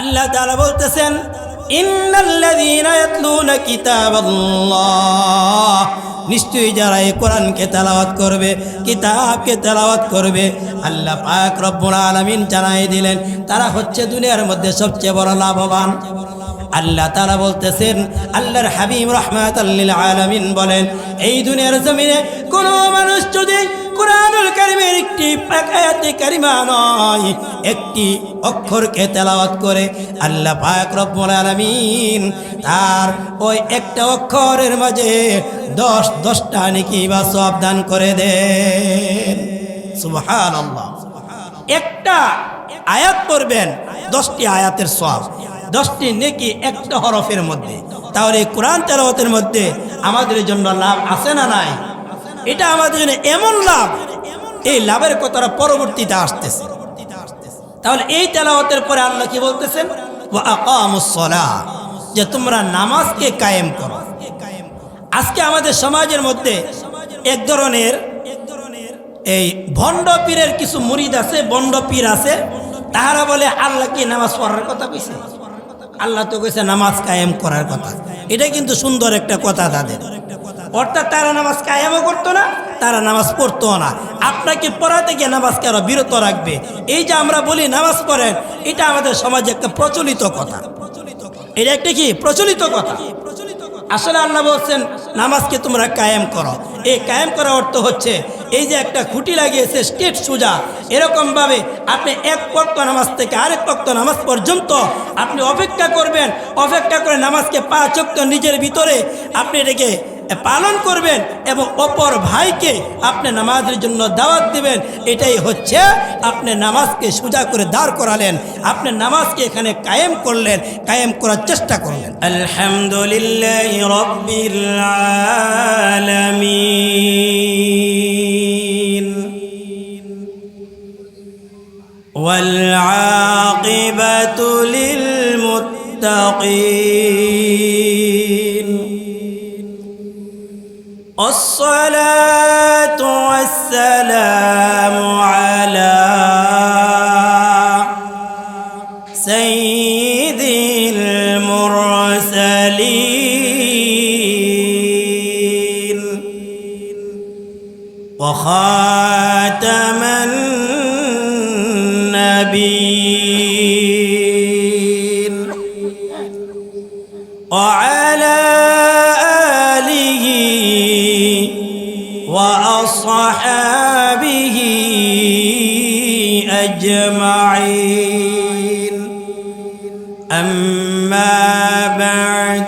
আল্লাহ তাআলা বলতেছেন নিশ্চয়ই যারা এই কোরআনকে তেলাওয়াত করবে, কিতাবকে তেলাওয়াত করবে, আল্লাহ পাক রব্বুল আলামিন জানাই দিলেন, তারা হচ্ছে দুনিয়ার মধ্যে সবচেয়ে বড় লাভবান। আল্লাহ তারা বলতেছেন, আল্লাহর হাবিব রহমাত আলামিন বলেন, এই দুনিয়ার জমিনে কোনো মানুষ যদি কোরআনুল কারিমের একটি আয়াতে কারিমা নয় একটি অক্ষরকে তেলাওয়াত করে আল্লাহ পাক রব্বুল আলামিন তার ওই একটা অক্ষরের মাঝে দশ দশটা নাকি বা সব দান করে দেন। সুবহানাল্লাহ। একটা আয়াত পড়বেন দশটি আয়াতের সব দশটি নেকি একটা হরফের মধ্যে। তাহলে কোরআন তেলাওয়াতের মধ্যে আমাদের জন্য লাভ আছে না নাই? এটা আমাদের জন্য এমন লাভ। এই লাভের কথাটা পরবর্তীতে আসতেছে। তাহলে এই তেলাওয়াতের পরে আল্লাহ কি বলতেছেন? যে তোমরা নামাজকে কায়েম করো। আজকে আমাদের সমাজের মধ্যে এক ধরনের এই ভণ্ড পীরের কিছু মুরিদ আছে বন্ড পীর আছে, তাহারা বলে, আল্লাহ কি নামাজ পড়ার কথা কইছে? আল্লাহ তো কইছে, নামাজ কায়েম করার কথা। এটা কিন্তু সুন্দর একটা কথা তাদের। অর্থাৎ তারা নামাজ কায়েমও করতো না, তারা নামাজ পড়তো না। আপনাকে পড়া থেকে নামাজকে আরও বিরত রাখবে। এই যে আমরা বলি নামাজ পড়েন, এটা আমাদের সমাজে একটা প্রচলিত কথা। এটা একটা কি? প্রচলিত কথা। আসলে আল্লাহ বলছেন, নামাজকে তোমরা কায়েম করো। এই কায়েম করার অর্থ হচ্ছে, এই যে একটা খুঁটি লাগিয়েছে, স্টেট সোজা, এরকমভাবে আপনি এক পক্ত নামাজ থেকে আরেক পক্ত নামাজ পর্যন্ত আপনি অপেক্ষা করবেন। অপেক্ষা করে নামাজকে পা চক্ত নিজের ভিতরে আপনি এটাকে পালন করবেন এবং অপর ভাইকে আপনি নামাজের জন্য দাওয়াত দিবেন এটাই হচ্ছে আপনি নামাজকে সোজা করে দাঁড় করালেন আপনি নামাজকে এখানে কায়েম করলেন কায়েম করার চেষ্টা করলেন আলহামদুলিল্লাহ রব্বিল আলামিন والعاقبة للمتقين الصلاة والسلام على سيد المرسلين. وخاتم أجمعين. أما بعد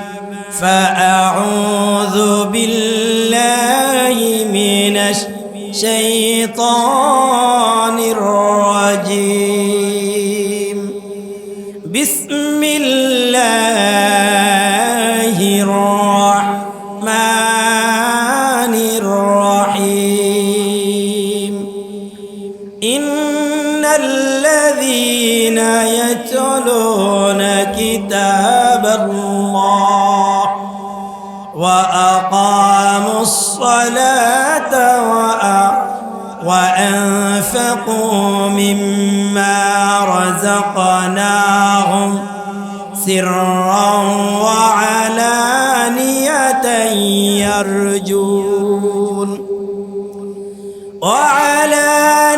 فأعوذ بالله من الشيطان وأنفقوا مما رزقناهم سرا وعلانية يرجون وعلانية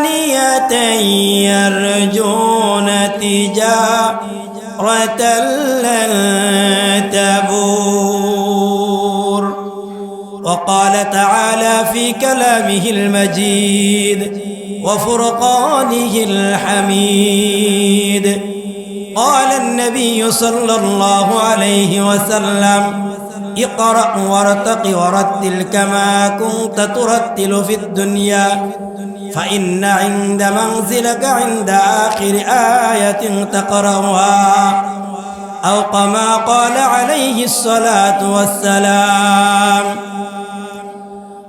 يرجون تجارة لن تبور وقال تعالى في كلامه المجيد وفرقانه الحميد. قال النبي صلى الله عليه وسلم اقرأ وارتق ورتل كما كنت ترتل في الدنيا فإن عند منزلك عند آخر آية تقرأها. أو كما قال عليه الصلاة والسلام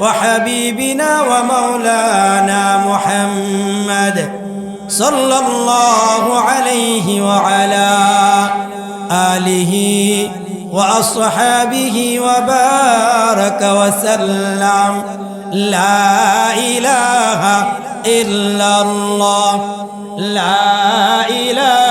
وحبيبنا ومولانا محمد صلى الله عليه وعلى آله وأصحابه وبارك وسلم. لا إله إلا الله. لا إله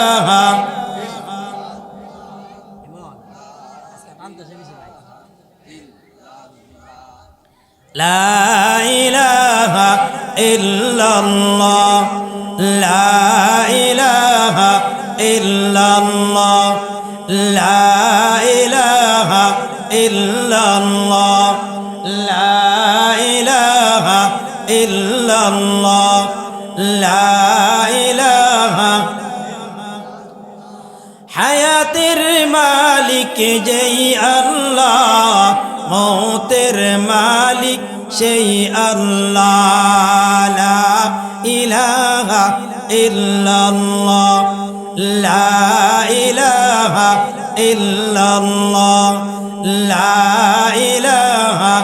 لا إله إلا الله. لا إله إلا الله. لا إله إلا الله. لا إله إلا الله. لا إله. حياة المالك جي الله. মৌতের মালিক সেই আল্লাহ লা ইলাহা ইল্লাল্লাহ লা ইলাহা ইল্লাল্লাহ লা ইলাহা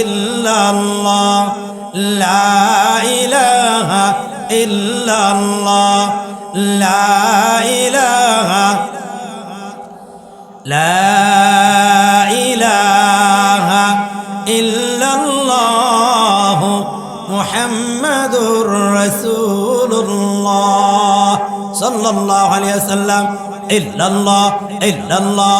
ইল্লাল্লাহ লা ইলাহা ইল্লাল্লাহ লা ইলাহা لا محمد رسول الله صلى الله عليه وسلم. إلا الله إلا الله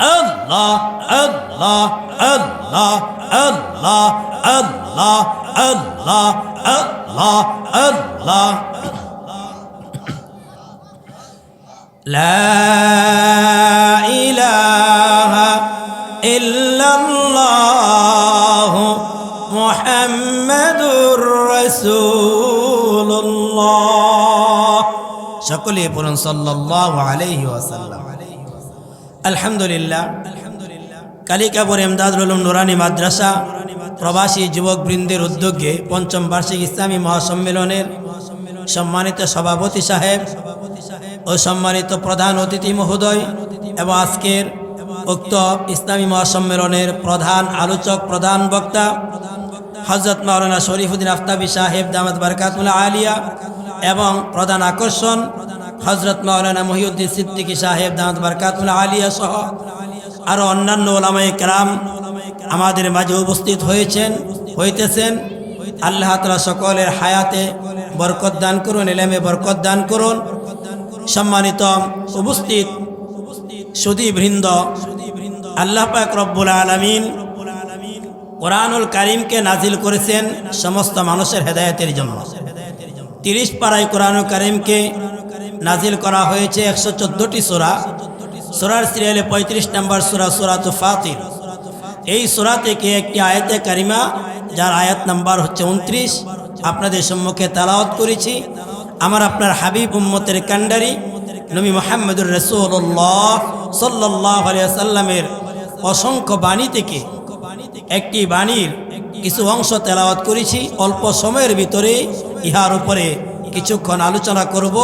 الله الله الله الله الله الله الله الله الله الله الله الله الله الله الله الله الله الله الله الله الله الله الله الله الله الله الله الله الله الله لا إله إلا الله محمد رسول الله সকলে পড়ুন সাল্লাল্লাহু আলাইহি ওয়াসাল্লাম আলহামদুলিল্লাহ। কালিকাপুর এমদাদুল নুরানি মাদ্রাসা প্রবাসী যুবক বৃন্দের উদ্যোগে পঞ্চম বার্ষিক ইসলামী মহাসম্মেলনের সম্মানিত সভাপতি সাহেব ও সম্মানিত প্রধান অতিথি মহোদয় এবং আজকের উক্ত ইসলামী মহাসম্মেলনের প্রধান আলোচক, প্রধান বক্তা হজরত মাওলানা শরীফুদ্দিন আফতাবি সাহেব দামাদ বারকাতুল্লাহ আলিয়া এবং প্রধান আকর্ষণ হজরত মাওলানা মহিউদ্দিন সিদ্দিকী সাহেব দামাদ বারকাতুল্লাহ আলিয়া সহ আরও অন্যান্য ওলামাই কেরাম আমাদের মাঝে উপস্থিত হয়েছেন, হইতেছেন। আল্লাহ তালা সকলের হায়াতে বরকত দান করুন, এলেমে বরকত দান করুন। সম্মানিত উপস্থিত সুদী বৃন্দ আল্লাহ পাক রব্বুল আলমিন কোরআনুল কারিমকে নাজিল করেছেন সমস্ত মানুষের হেদায়তের জন্য। তিরিশ পাড়ায় কোরআনুল কারিমকে নাজিল করা হয়েছে একশো চোদ্দোটি সোরা। সোরার সিরিয়ালে পঁয়ত্রিশ নম্বর সোরা তো ফাতির। এই সোরা থেকে একটি আয়াতে কারিমা, যার আয়াত নাম্বার হচ্ছে উনত্রিশ। আপনাদের সম্মুখে তালাওয়াত করেছি। আমার আপনার হাবিব উম্মতের কান্ডারি, নবী মোহাম্মদুর রসুল্লাহ সাল্লাহ সাল্লামের অসংখ্য বাণী থেকে একটি বাণীর কিছু অংশ তেলাওয়াত করেছি। অল্প সময়ের ভিতরে ইহার উপরে কিছুক্ষণ আলোচনা করব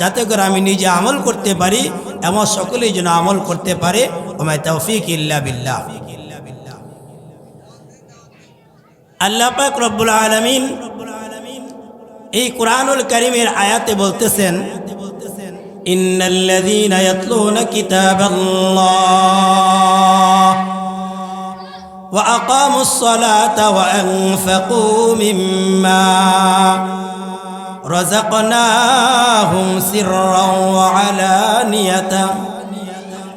যাতে করে আমি নিজে আমল করতে পারি এমন সকলেই যেন আমল করতে পারে ওমায় তৌফিক ইল্লা বিল্লাহ আল্লাহ পাক রব্বুল আলমিন এই কোরআনুল করিমের আয়াতে বলতেছেন إن الذين يتلون كتاب الله وأقاموا الصلاة وأنفقوا مما رزقناهم سرا وعلانية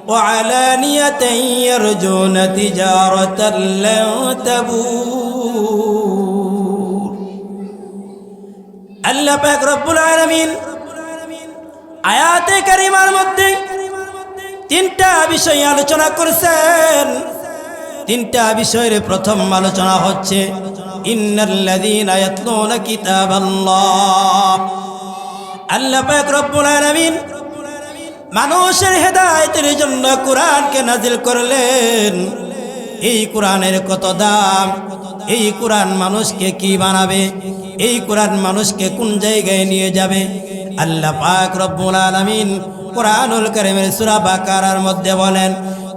وعلانية يرجون تجارة لن تبور আল্লাহ পাক রব্বুল আলামিন আয়াতে কারিমার মধ্যে তিনটা বিষয় আলোচনা করেছেন তিনটা বিষয়ের প্রথম আলোচনা হচ্ছে ইন্নাল্লাযীনা ইয়াতলুনা কিতাবাল্লাহ। আল্লাহ পাক রব্বুল আলামিন মানুষের হেদায়েতের জন্য কোরআনকে নাজিল করলেন। এই কোরআনের কত দাম? এই কোরআন মানুষকে কি বানাবে? এই কোরআন মানুষকে কোন জায়গায় নিয়ে যাবে? আল্লাহ পাক রব্বুল আলামিন কোরআনুল কারীমের সূরা বাকারার মধ্যে বলেন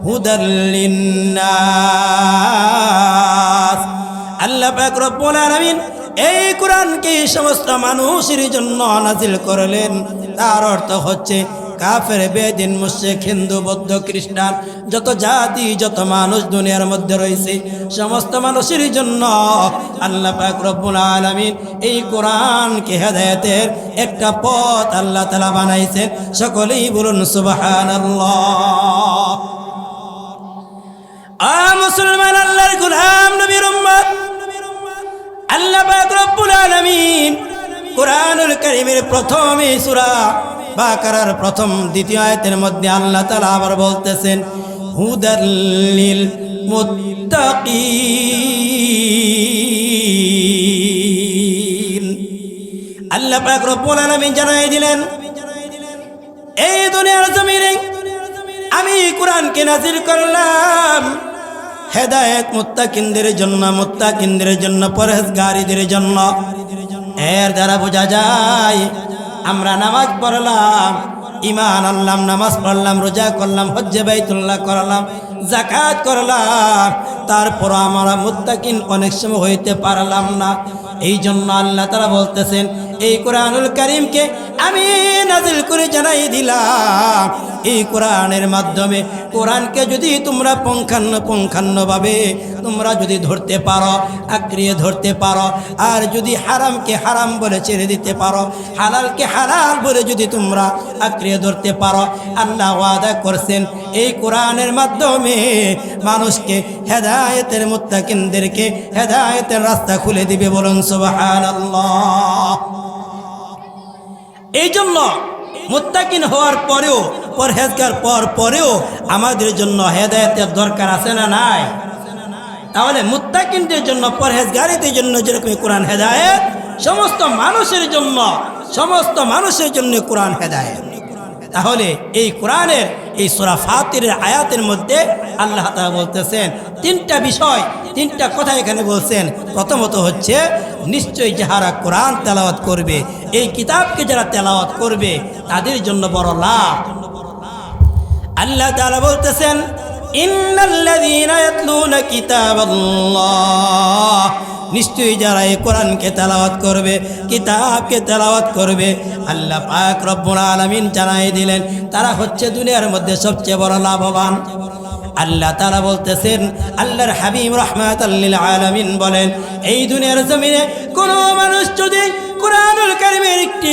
হুদাল্লিন্নাস আল্লাহ পাক রব্বুল আলামিন এই কোরআনকে সমস্ত মানুষের জন্য নাজিল করলেন। তার অর্থ হচ্ছে কাফের, বেদিন মুশেক হিন্দু, বৌদ্ধ, খ্রিস্টান, যত জাতি, যত মানুষ দুনিয়ার মধ্যে রয়েছে, সমস্ত মানুষের জন্য আল্লাহ পাক রব্বুল আলামিন এই কোরআনকে হেদায়েতের একটা পথ আল্লাহ তাআলা বানাইছেন। সকলেই বলুন সুবহানাল্লাহ। আ মুসলমান আল্লাহর গোলাম নবীর উম্মত। আল্লাহ রব্বুল আলামিন সূরা প্রথম দ্বিতীয় মধ্যে আবার বলতেছেন হুদাল্লিল মুত্তাকিন আল্লাহ জানাই দিলেন, এই দুনিয়ার জমিনে আমি কোরআনকে নাজির করলাম। হেদায়েত মুত্তাকিনদের জন্য মুত্তাকিনদের জন্য, পরহেজগারীদের জন্য। এর দ্বারা বোঝা যায়, আমরা নামাজ পড়লাম ইমান আনলাম, নামাজ পড়লাম, রোজা করলাম, হজ্জে বাইতুল্লাহ করলাম জাকাত করলাম, তারপর আমরা মুত্তাকিন অনেক সময় হইতে পারলাম না। এই জন্য আল্লাহ তারা বলতেছেন এই কোরআনুল করিমকে আমি নাজিল করে জানাই দিলাম। এই কোরআনের মাধ্যমে কোরআনকে যদি তোমরা পঙ্খান্ন পঙ্খান্নভাবে তোমরা যদি ধরতে পারো, আঁকড়িয়ে ধরতে পারো, আর যদি হারামকে হারাম বলে ছেড়ে দিতে পারো, হালালকে হালাল বলে যদি তোমরা আঁকড়িয়ে ধরতে পারো, আল্লাহ ওয়াদা করছেন, এই কোরআনের মাধ্যমে মানুষকে হেদায়তের মুত্তাকিনদেরকে হেদায়তের রাস্তা খুলে দিবে বলুন সুবহানাল্লাহ। এই জন্য মুত্তাকিন হওয়ার পরেও, পরহেজগার পর পরেও আমাদের জন্য হেদায়েতের দরকার আছে না নাই? তাহলে মুত্তাকিনদের জন্য, পরহেজগারিদের জন্য যেরকম কোরআন হেদায়েত, সমস্ত মানুষের জন্য, সমস্ত মানুষের জন্য কোরআন হেদায়েত। তাহলে এই কোরআনের, এই সোরা ফাতিরের আয়াতের মধ্যে আল্লাহ তাআলা বলতেছেন, তিনটা বিষয়, তিনটা কথা এখানে বলছেন। প্রথমত হচ্ছে, নিশ্চয়ই যাহারা কোরআন তেলাওয়াত করবে এই কিতাবকে যারা তেলাওয়াত করবে, তাদের জন্য বড় লাভ। আল্লাহ তাআলা বলতেছেন নিশ্চয়ই যারা এই কোরআনকে তেলাওয়াত করবে, কিতাবকে তেলাওয়াত করবে, আল্লাহ পাক রব্বুল আলামিন জানাই দিলেন, তারা হচ্ছে দুনিয়ার মধ্যে সবচেয়ে বড় লাভবান। আল্লাহ তারা বলতেছেন, আল্লাহর হাবিব রহমাত আলামিন বলেন, এই দুনিয়ার জমিনে কোনো মানুষ যদি কোরআনুল কারিমের একটি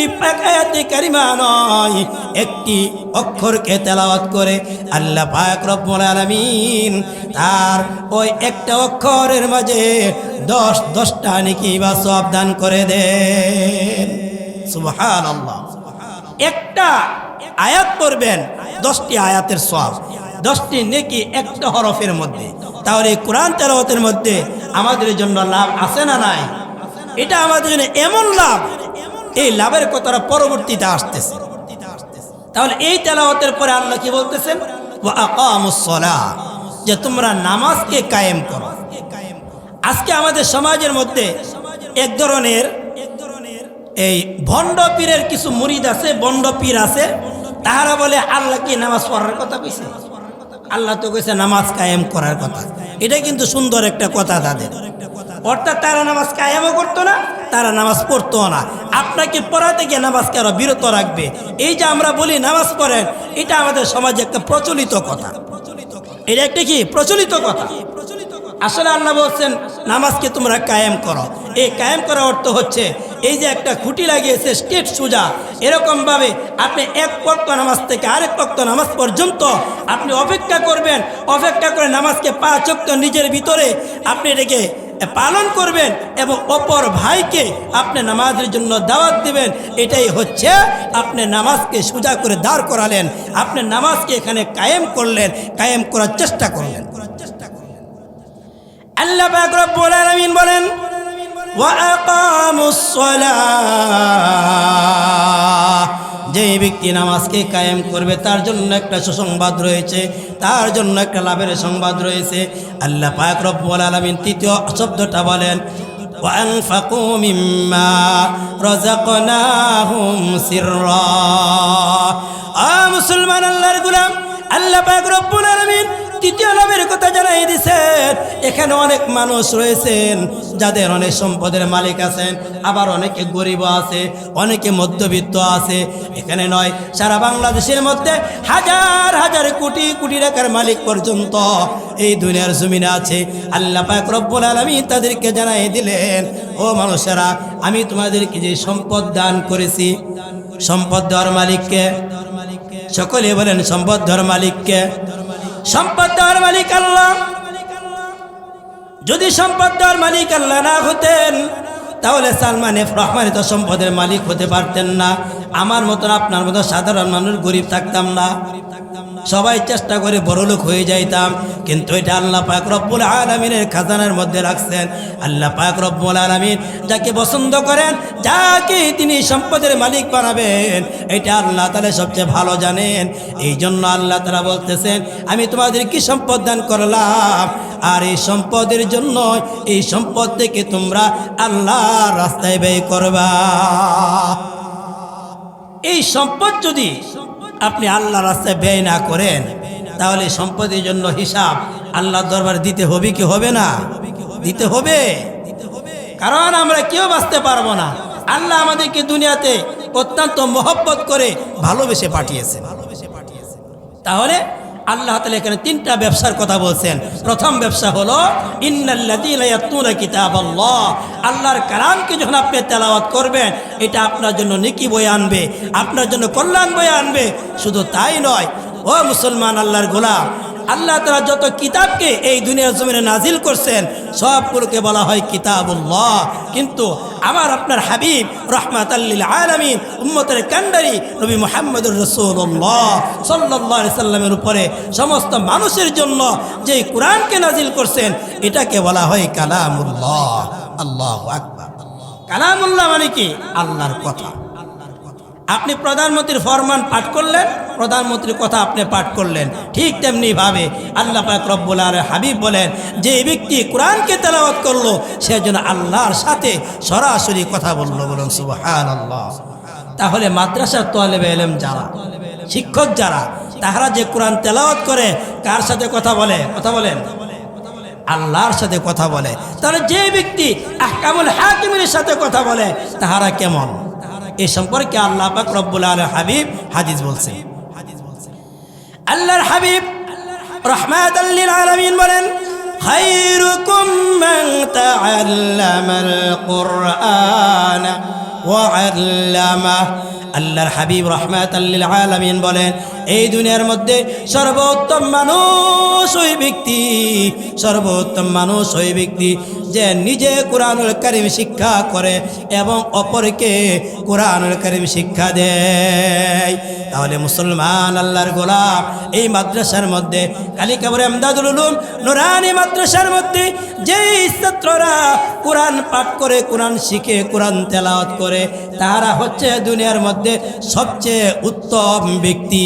আয়াতে কারিমা নয়, একটি অক্ষরকে তেলাওয়াত করে আল্লাহ পাক রব্বুল আলামিন তার ওই একটা অক্ষরের মাঝে দশ, দশটা নাকি বা সব দান করে দেন। সুবহানাল্লাহ। একটা আয়াত করবেন দশটি আয়াতের সব দশটি নেকি একটা হরফের মধ্যে। তাহলে কোরআন তেলাওয়াতের মধ্যে আমাদের জন্য লাভ আছে না নাই? এটা আমাদের জন্য এমন লাভ। এই লাভের কথাটা পরবর্তীতে আসতেছে। তাহলে এই তেলাওয়াতের পরে আল্লাহ কি বলতেছেন? যে তোমরা নামাজকে কায়েম করো। আজকে আমাদের সমাজের মধ্যে এক ধরনের এই ভণ্ড পীরের কিছু মুরিদ আছে বন্ড পীর আছে, তাহারা বলে, আল্লাহ কি নামাজ পড়ার কথা কইছে? আল্লাহ তো কইছে, নামাজ কায়েম করার কথা। এটা কিন্তু সুন্দর একটা কথা তাদের। অর্থাৎ তারা নামাজ কায়েমও করতো না, তারা নামাজ পড়তো না। আপনাকে পড়া থেকে নামাজকে আরও বিরত রাখবে। এই যে আমরা বলি নামাজ পড়েন, এটা আমাদের সমাজে একটা প্রচলিত কথা। এটা একটা কি? প্রচলিত কথা। আসলে আল্লাহ বলছেন, নামাজকে তোমরা কায়েম করো। এই কায়েম করার অর্থ হচ্ছে, এই যে একটা খুঁটি লাগিয়েছে, স্টেট সোজা, এরকমভাবে আপনি এক পক্ত নামাজ থেকে আরেক পক্ত নামাজ পর্যন্ত আপনি অপেক্ষা করবেন। অপেক্ষা করে নামাজকে পা চক্ত নিজের ভিতরে আপনি এটাকে পালন করবেন এবং অপর ভাইকে আপনি নামাজের জন্য দাওয়াত দিবেন, এটাই হচ্ছে আপনি নামাজকে সোজা করে দাঁড় করালেন। আপনি নামাজকে এখানে কায়েম করলেন, কায়েম করার চেষ্টা করলেন। আল্লাহ পাক রব্বুল আলামিন বলেন সালাহ যে ব্যক্তি নামাজকে কায়েম করবে তার জন্য একটা সুসংবাদ রয়েছে তার জন্য একটা লাভের সংবাদ রয়েছে আল্লাহ পাক রব্বুল আলামিন তৃতীয় শব্দটা বলেন وأنفقوا مما رزقناهم سرا আ মুসলমান আল্লাহর গুলাম আল্লাহ পাক রব্বুল আলামিন তৃতীয় লাভের কথা জানাই দিছেন। এখানে অনেক মানুষ রয়েছেন, যাদের অনেক সম্পদের মালিক আছেন, আবার অনেকে গরিব আছে, অনেকে মধ্যবিত্ত আছে। এখানে নয়, সারা বাংলাদেশের মধ্যে হাজার হাজার কোটি কোটি টাকার মালিক পর্যন্ত এই দুনিয়ার জমিনে আছে। আল্লাহ পাক রব্বুল আলামিন তাদেরকে জানাই দিলেন, ও মানুষেরা, আমি তোমাদেরকে যে সম্পদ দান করেছি, সম্পদ দেওয়ার মালিককে, সকলে বলেন সম্পদ দেওয়ার মালিককে সম্পদ দেওয়ার মালিক আল্লাহ। যদি সম্পদ দেওয়ার মালিক আল্লাহ না হতেন, তাহলে সালমান এফ রহমান তো সম্পদের মালিক হতে পারতেন না। আমার মতন আপনার মতো সাধারণ মানুষ গরিব থাকতাম না। সবাই চেষ্টা করে বড়লোক হয়ে যাইতাম, কিন্তু এটা আল্লাহ পাক রব্বুল আলমিনের খাজানার মধ্যে রাখছেন। আল্লাহ পাক রব্বুল আলমিন যাকে পছন্দ করেন, যাকে তিনি সম্পদের মালিক বানাবেন, এটা আল্লাহ তালা সবচেয়ে ভালো জানেন। এই জন্য আল্লাহ তালা বলতেছেন, আমি তোমাদের কি সম্পদ দান করলাম? আর এই সম্পদের জন্য, এই সম্পদ থেকে তোমরা আল্লাহর রাস্তায় ব্যয় করবা। এই সম্পদ যদি আপনি আল্লাহ রাস্তায় ব্যয় না করেন, তাহলে সম্পদের জন্য হিসাব আল্লাহ দরবার দিতে হবে কি হবে না? দিতে হবে। কারণ আমরা কেউ বাঁচতে পারব না। আল্লাহ আমাদেরকে দুনিয়াতে অত্যন্ত মহব্বত করে ভালোবেসে পাঠিয়েছে ভালোবেসে পাঠিয়েছে তাহলে আল্লাহ তালা এখানে তিনটা ব্যবসার কথা বলছেন। প্রথম ব্যবসা হলো কিতাব আল্লাহর কালামকে যখন আপনি তেলাওয়াত করবেন, এটা আপনার জন্য নিকি বই আনবে, আপনার জন্য কল্যাণ বয়ে আনবে। শুধু তাই নয়, ও মুসলমান আল্লাহর গোলাম, আল্লাহ তালা যত কিতাবকে এই দুনিয়ার জমিনে নাজিল করছেন, সবগুলোকে বলা হয় কিতাবুল্লাহ। কিন্তু আমার আপনার হাবিব রহমাত আলমিন উম্মতের কান্ডারি নবী মোহাম্মদুর রসুল্লাহ সাল্লাহ সাল্লামের উপরে সমস্ত মানুষের জন্য যে কোরআনকে নাজিল করছেন, এটাকে বলা হয় কালামুল্লাহ। আল্লাহ আকবর। কালামুল্লাহ মানে কি? আল্লাহর কথা। আপনি প্রধানমন্ত্রীর ফরমান পাঠ করলেন, প্রধানমন্ত্রীর কথা আপনি পাঠ করলেন। ঠিক তেমনি ভাবে আল্লাহ পাক রব্বুল আর হাবিব বলেন, যে ব্যক্তি কোরআনকে তেলাওয়াত করল, সে যেন আল্লাহর সাথে সরাসরি কথা বলল বলুন সুবহান আল্লাহ তাহলে মাদ্রাসার তোয়ালেবে এলেম যারা, শিক্ষক যারা, তাহারা যে কোরআন তেলাওয়াত করে, কার সাথে কথা বলে? কথা বলেন। আল্লাহর সাথে কথা বলে। তাহলে যে ব্যক্তি আহকামুল হাকিমের সাথে কথা বলে, তাহারা কেমন? এ সম্পর্কে আল্লাহ পাক রব্বুল আল হাবিব হাদিস বলছেন আল্লাহর হাবিব রহমাত আল্লিল আলামিন বলেন خيركم من تعلم القرآن وعلمه আল্লাহর হাবিব রহমাত আল্লিল আলামিন বলেন, এই দুনিয়ার মধ্যে সর্বোত্তম মানুষ ওই ব্যক্তি, সর্বোত্তম মানুষ ওই ব্যক্তি যে নিজে কোরআনুল করিম শিক্ষা করে এবং অপরকে কোরআনুল করিম শিক্ষা দেয়। তাহলে মুসলমান আল্লাহর গোলাপ এই মাদ্রাসার মধ্যে কালিকাবুর আমদাদুল উলুম, নুরানি মাদ্রাসার মধ্যে যেই ছাত্ররা কোরআন পাঠ করে, কোরআন শিখে, কোরআন তেলাওয়াত করে তারা হচ্ছে দুনিয়ার মধ্যে সবচেয়ে উত্তম ব্যক্তি।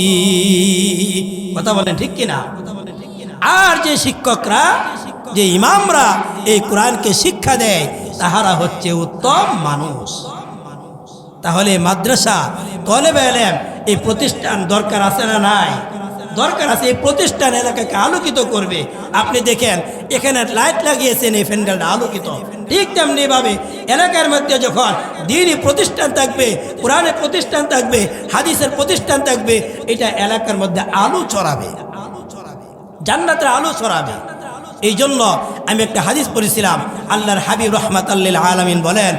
কথা বলেন ঠিক কিনা? আর যে শিক্ষকরা, যে ইমামরা এই কোরআনকে শিক্ষা দেয়, তাহারা হচ্ছে উত্তম মানুষ। তাহলে মাদ্রাসা, তলেবে এলেম এই প্রতিষ্ঠান দরকার আছে না নাই? দরকার আছে, এই প্রতিষ্ঠান এলাকাকে আলোকিত করবে। আপনি দেখেন, এখানে লাইট লাগিয়েছেন এই প্যান্ডেলটা আলোকিত। ঠিক তেমনিভাবে এলাকার মধ্যে যখন দিনই প্রতিষ্ঠান থাকবে কোরআনের প্রতিষ্ঠান থাকবে, হাদিসের প্রতিষ্ঠান থাকবে, এটা এলাকার মধ্যে আলো ছড়াবে। জান্নাতের আলো ছড়াবে। এই জন্য আমি একটা হাদিস পড়েছিলাম, আল্লাহর হাবিব রহমাত আল্লিল আলমিন বলেন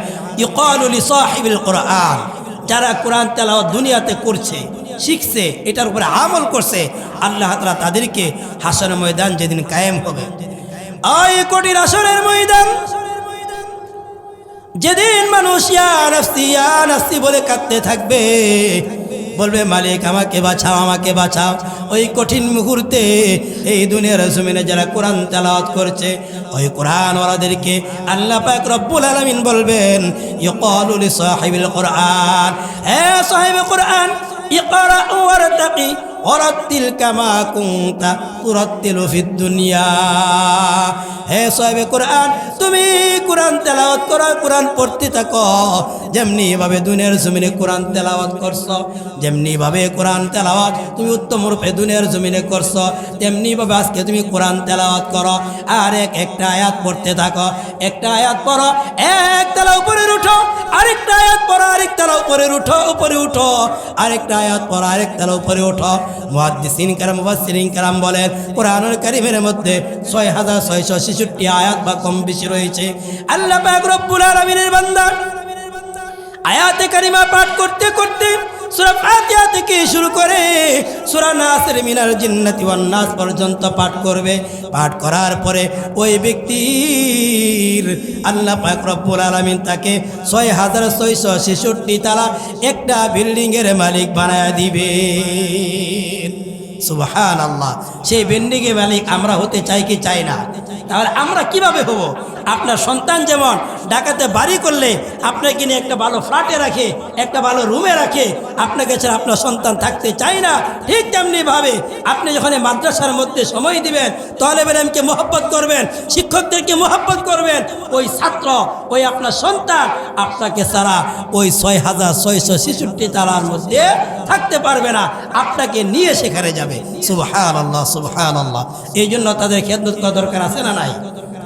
ইকালুলি সাহিবিল কোরআন। যারা কোরআন তেলাওয়াত দুনিয়াতে করছে শিখছে, এটার উপরে আমল করছে, আল্লাহ তালা তাদেরকে হাসন ময়দান যেদিন কায়েম হবে। ময়দান, যেদিন মানুষ বলে কাঁদতে থাকবে। বলবে, মালিক, আমাকে বাঁচাও আমাকে বাঁচাও। ওই কঠিন মুহূর্তে এই দুনিয়ার জমিনে যারা কোরআন তেলাওয়াত করছে, ওই কোরআন ওরাদেরকে আল্লাহ পাক রব্বুল আলামিন বলবেন, ইয়কালু লি সাহিবিল কোরআন। হ্যাঁ সাহিব কোরআন اقرأ وارتقي. ওরাত্তিল কামা কুনতা তুরাত্তিলু ফিদ দুনিয়া। হে সাহেবে কোরআন, তুমি কোরআন তেলাওয়াত করো, কোরআন পড়তে থাকো। যেমনি ভাবে দুনিয়ার জমিনে কোরআন তেলাওয়াত করছ, যেমনি ভাবে কোরআন তেলাওয়াত তুমি উত্তম রূপে দুনিয়ার জমিনে করছ, তেমনি ভাবে আজকে তুমি কোরআন তেলাওয়াত করো। আর এক একটা আয়াত পড়তে থাকো, একটা আয়াত পড়ো, এক তালা উপরে উঠো, আরেকটা আয়াত পড়ো, আরেক তালা উপরে উঠো উপরে উঠো, আরেকটা আয়াত পড়ো, আরেক তালা উপরে উঠো। মুহাদ্দিসিন কারাম, মুফাসসিরিন কারাম বলেন, কোরআনুল কারীমের মধ্যে ছয় হাজার ছয়শো ছেষট্টি আয়াত বা কম বেশি রয়েছে। আল্লাহ পাক রব্বুল আয়াতে কারিমা পাঠ করতে করতে শুরু করে সূরা নাসের মিনাল জিন্নাতি নাস পর্যন্ত পাঠ করবে। পাঠ করার পরে ওই ব্যক্তির আল্লাহ পাক আলামিন তাকে ছয় হাজার ছয়শো ছেষট্টি তালা একটা বিল্ডিংয়ের মালিক বানায় দিবে। সুবহান আল্লাহ সেই বিল্ডিংয়ের মালিক আমরা হতে চাই কি চাই না? তাহলে আমরা কীভাবে হব? আপনার সন্তান যেমন ডাকাতে বাড়ি করলে আপনাকে নিয়ে একটা ভালো ফ্ল্যাটে রাখে, একটা ভালো রুমে রাখে, আপনাকে ছাড়া আপনার সন্তান থাকতে চায় না। ঠিক তেমনিভাবে আপনি যখন মাদ্রাসার মধ্যে সময় দিবেন, তাহলে ম্যাডামকে মোহব্বত করবেন, শিক্ষকদেরকে মোহব্বত করবেন। ওই ছাত্র, ওই আপনার সন্তান আপনাকে ছাড়া ওই ছয় হাজার ছয়শো ছেষট্টি তালার মধ্যে থাকতে পারবে না। আপনাকে নিয়ে সেখানে যাবে। সুবহান আল্লাহ সুবহান আল্লাহ এই জন্য তাদের খেদমত করা দরকার আছে না নাই।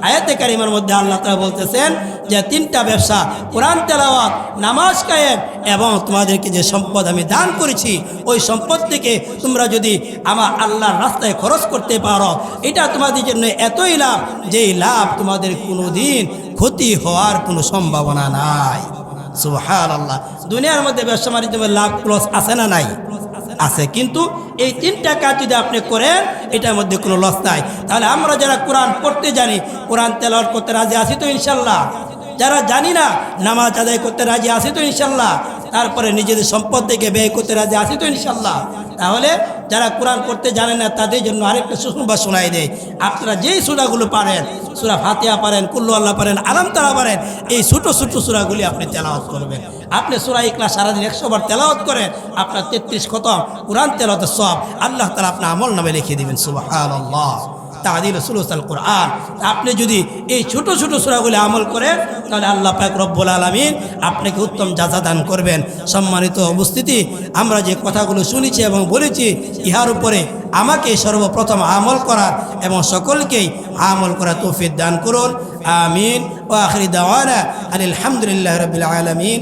আয়াতে কারিমার মধ্যে আল্লাহ তাআলা বলতেছেন যে, তিনটা ব্যবসা, কোরআন, তেলাওয়াত, নামাজ কায়েম এবং তোমাদেরকে যে সম্পদ আমি দান করেছি, ওই সম্পদ থেকে তোমরা যদি আমার আল্লাহর রাস্তায় খরচ করতে পারো, এটা তোমাদের জন্য এতই লাভ যেই লাভ তোমাদের কোনো দিন ক্ষতি হওয়ার কোনো সম্ভাবনা নাই। সুবহান আল্লাহ দুনিয়ার মধ্যে ব্যবসা বাণিজ্যে লাভ ক্লস আছে না নাই? আছে। কিন্তু এই তিনটা কাজ যদি আপনি করেন, এটার মধ্যে কোনো লস নাই। তাহলে আমরা যারা কোরআন পড়তে জানি, কোরআন তেল করতে রাজি আছি তো ইনশাল্লাহ? যারা জানি না, নামাজ আদায় করতে রাজি আছি তো ইনশাল্লাহ। তারপরে নিজেদের সম্পদ থেকে ব্যয় করতে রাজি আছি তো ইনশাল্লাহ। তাহলে যারা কোরআন করতে জানে না, তাদের জন্য আরেকটা সুসংবাদ শোনাই দেয় আপনারা যেই সুরাগুলো পারেন, সুরা ফাতিয়া পারেন, কুল্লু আল্লাহ পারেন আরাম তারা পারেন, এই ছোটো ছোটো সুরাগুলি আপনি তেলাওয়াত করবেন। আপনি সুরা ইকলা সারাদিন একশো বার তেলাওয়াত করেন, আপনার তেত্রিশ খতম, কোরআন তেলাওয়াতের সব আল্লাহ তালা আপনার আমল নামে লিখে দিবেন সুবাহ আল্লাহ তাহাদিল সুলসাল কোরআন। আপনি যদি এই ছোট ছোট সুরাগুলি আমল করেন, তাহলে আল্লাহ পাক রব্বুল আলমিন আপনাকে উত্তম যাজা দান করবেন। সম্মানিত উপস্থিতি, আমরা যে কথাগুলো শুনেছি এবং বলেছি, ইহার উপরে আমাকে সর্বপ্রথম আমল করার এবং সকলকেই আমল করার তৌফিক দান করুন। আমিন। ও আখরি দাওয়ানা আলহামদুলিল্লাহ রবিল আলমিন।